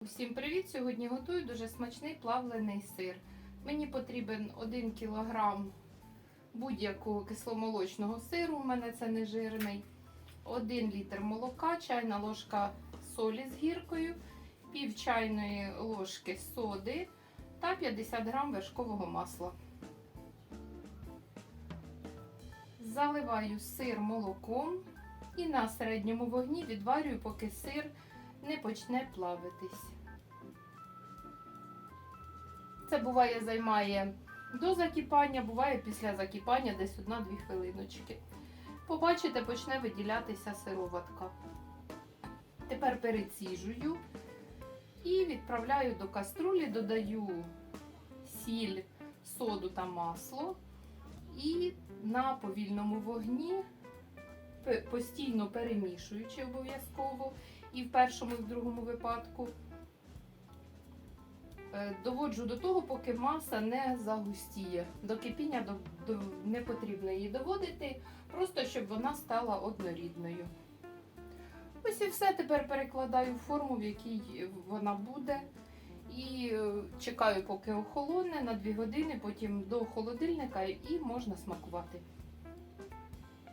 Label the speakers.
Speaker 1: Всім привіт! Сьогодні готую дуже смачний плавлений сир. Мені потрібен 1 кг будь-якого кисломолочного сиру, у мене це не жирний, 1 літр молока, чайна ложка солі з гіркою, пів чайної ложки соди та 50 г вершкового масла. Заливаю сир молоком і на середньому вогні відварюю, поки сир не почне плавитись. Це буває займає до закипання, буває після закипання десь 1-2 хвилиночки. Побачите, почне виділятися сироватка. Тепер переціжую і відправляю до каструлі, додаю сіль, соду та масло. І на повільному вогні, постійно перемішуючи обов'язково, і в першому, і в другому випадку. Е, Доводжу до того, поки маса не загустіє. До кипіння не потрібно її доводити, просто щоб вона стала однорідною. Ось і все. Тепер перекладаю в форму, в якій вона буде. І е, чекаю, поки охолоне на 2 години, потім до холодильника і можна смакувати.